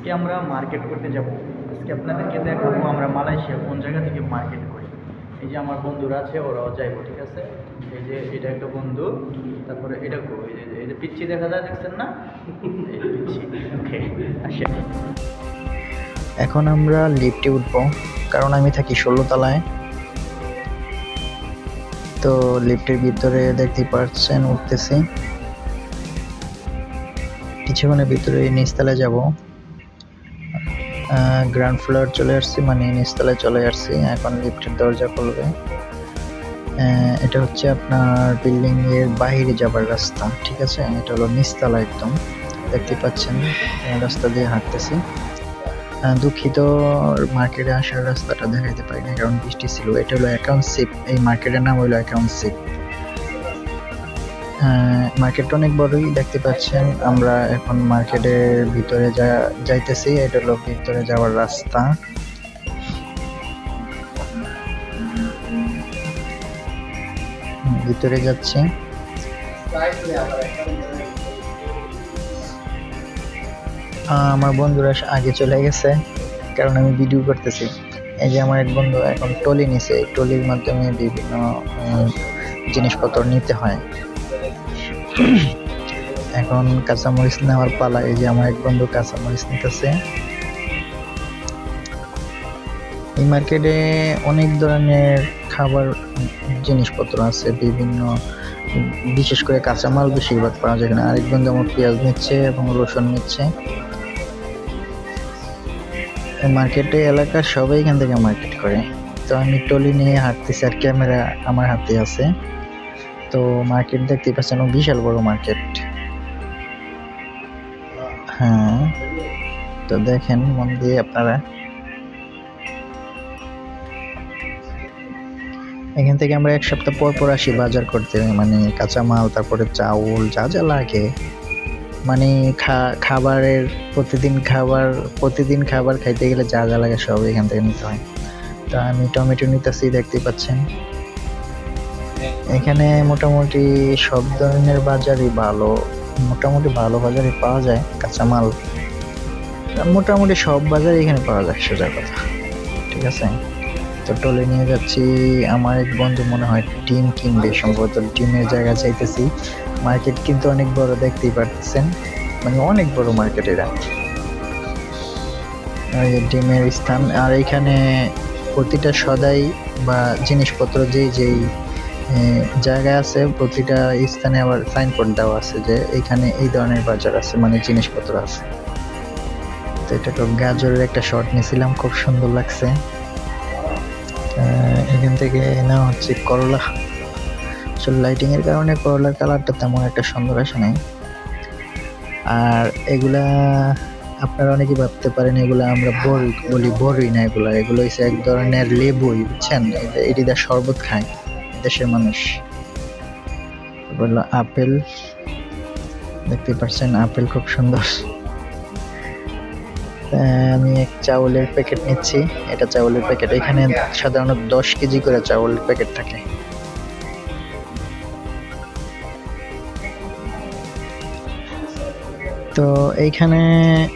আজকে আমরা মার্কেট করতে যাব। আজকে আপনাদেরকে দেখাবো আমরা মালয়েশিয়া কোন জায়গা থেকে মার্কেট করি। এই যে আমার বন্ধুরা আছে, ওরাও যাইবো, ঠিক আছে? এই যে এটা একটা বন্ধু, তারপরে এটা এই যে এই যে পিচ্ছি দেখা যায়, দেখছেন না? পিচ্ছি, ওকে এখন আমরা লিফটে উঠব, কারণ আমি থাকি ষোলো তলায় তো লিফটের ভিতরে দেখতে পাচ্ছেন উঠতেছি। কিছুক্ষণের ভিতরে নিচতলায় যাব। গ্রাউন্ড ফ্লোর চলে আসছি মানে নিচতলায় চলে আসছি। এখন লিফটের দরজা খুলবে। এটা হচ্ছে আপনার বিল্ডিং এর বাইরে যাবার রাস্তা, ঠিক আছে? এটা হলো নিচতলা একদম। দেখতে পাচ্ছেন রাস্তা দিয়ে হাঁটতেছি। দুঃখিত মার্কেটে আসার রাস্তাটা দেখাইতে পারি না কারণ বৃষ্টি ছিল। এটা হলো অ্যাকাউন্টশিপ এই মার্কেটের নাম হলো অ্যাকাউন্টশিপ মার্কেটটা অনেক বড়ই দেখতে পাচ্ছেন। আমরা এখন মার্কেটের ভিতরে যা, যাইতেছি, এটা হলো ভিতরে যাওয়ার রাস্তা। ভিতরে যাচ্ছি। আমার বন্ধুরা আগে চলে গেছে, কারণ আমি ভিডিও করতেছি। এই যে আমার এক বন্ধু এখন টলি নিছে টলির মাধ্যমে বিভিন্ন জিনিসপত্র নিতে হয়। এখন কাঁচামরিচ নেওয়ার পালা, এই যে আমার এক বন্ধু কাঁচামরিচ নিতেছে। এই মার্কেটে অনেক ধরনের খাবার, জিনিসপত্র আছে, বিভিন্ন, বিশেষ করে কাঁচামাল বেশিরভাগ পাওয়া যায় এখানে। আরেক বন্ধু আমার পেঁয়াজ নিচ্ছে এবং রসুন নিচ্ছে। মার্কেটে এলাকার সবাই এখান থেকে মার্কেট করে। তো আমি টলি নিয়ে হাঁটতেছি আর ক্যামেরা আমার হাতে আছে। তো মার্কেট দেখতে পাচ্ছেন বিশাল বড় মার্কেট হ্যাঁ তো দেখেন, মন দিয়ে আপনারা। এখান থেকে আমরা এক সপ্তাহ পর পর আসি বাজার করতে মানে কাঁচামাল, তারপরে চাউল, যা যা লাগে। মানে খাবারের প্রতিদিন খাবার প্রতিদিন খাবার খাইতে গেলে যা যা লাগে সব এখান থেকে নিতে হয়। তো আমি টমেটো নিতেছি, দেখতে পাচ্ছেন। এখানে মোটামুটি সব ধরনের বাজারই ভালো, মোটামুটি ভালো বাজারই পাওয়া যায় কাঁচামাল। মোটামুটি সব বাজারই এখানে পাওয়া যায়, সোজা কথা। ঠিক আছে? তো টলে নিয়ে যাচ্ছি। আমার এক বন্ধু মনে হয় ডিম কিনবে, সম্ভবত ডিমের জায়গা চাইতেছি। মার্কেট কিন্তু অনেক বড়, দেখতেই পারতেছেন। মানে অনেক বড় মার্কেট এই ডিমের স্থান, আর এখানে প্রতিটা সদাই বা জিনিসপত্র যেই যেই জায়গায় আছে, প্রতিটা স্থানে আবার সাইনবোর্ড দেওয়া আছে যে এখানে এই ধরনের বাজার আছে মানে জিনিসপত্র আছে। তো এটা তো গাজরের একটা শর্ট নিয়েছিলাম, খুব সুন্দর লাগছে। এখান থেকে নেওয়া হচ্ছে করলা। আসলে লাইটিং এর কারণে করলার কালারটা তেমন একটা সুন্দর আসে নাই। আর এগুলা আপনারা অনেকেই ভাবতে পারেন, এগুলা আমরা বড়ি বলি বড়ই না, এগুলা, এগুলো হচ্ছে এক ধরনের লেবুই, বুঝছেন? এটা- দিয়ে শরবত খায়। দেশের মানুষ। আপেল? দেখতে পাচ্ছেন, আপেল খুব সুন্দর। আমি এক চাউলের প্যাকেট নিচ্ছি। এটা চাউলের প্যাকেট। এখানে সাধারণত দশ কেজি করে চাউলের প্যাকেট থাকে। তো এইখানে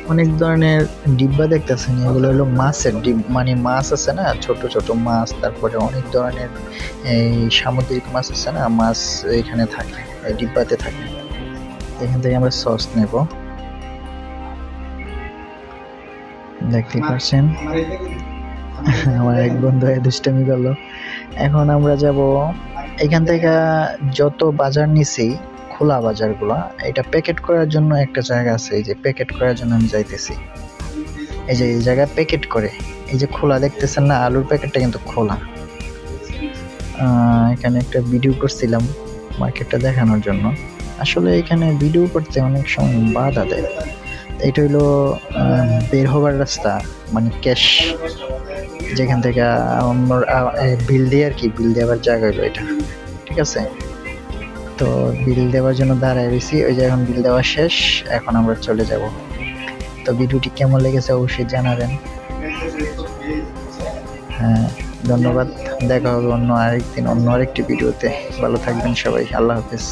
অনেক ধরনের ডিব্বা দেখতেছেন এগুলো হলো মাছের ডিব মানে মাছ আছে না ছোট ছোট মাছ তারপরে অনেক ধরনের এই সামুদ্রিক মাছ আছে না মাছ এখানে থাকে এই ডিব্বাতে থাকে। এখান থেকে আমরা সস নেব। দেখতে পাচ্ছেন? আমার এক বন্ধু দুষ্টামি করল। এখন আমরা যাব এখান থেকে যত বাজার নিছি খোলা বাজারগুলো এটা প্যাকেট করার জন্য একটা জায়গা আছে এই যে প্যাকেট করার জন্য আমি যাইতেছি। এই যে এই জায়গায় প্যাকেট করে এই যে খোলা দেখতেছেন না আলুর প্যাকেটটা কিন্তু খোলা। এখানে একটা ভিডিও করছিলাম মার্কেটটা দেখানোর জন্য। আসলে এখানে ভিডিও করতে অনেক সময় বাধা দেয়। এটা আহ, বের হবার রাস্তা মানে ক্যাশ যেখান থেকে আমার বিল দিয়ে আর কি বিল দেওয়ার জায়গা হলো এটা। ঠিক আছে? তো বিল দেওয়ার জন্য দাঁড়ায় রয়েছি। ওই যে এখন বিল দেওয়া শেষ, এখন আমরা চলে যাব। তো ভিডিওটি কেমন লেগেছে অবশ্যই জানাবেন। হ্যাঁ ধন্যবাদ। দেখা হবে অন্য আরেকদিন, অন্য আরেকটি ভিডিওতে। ভালো থাকবেন সবাই, আল্লাহ হাফেজ।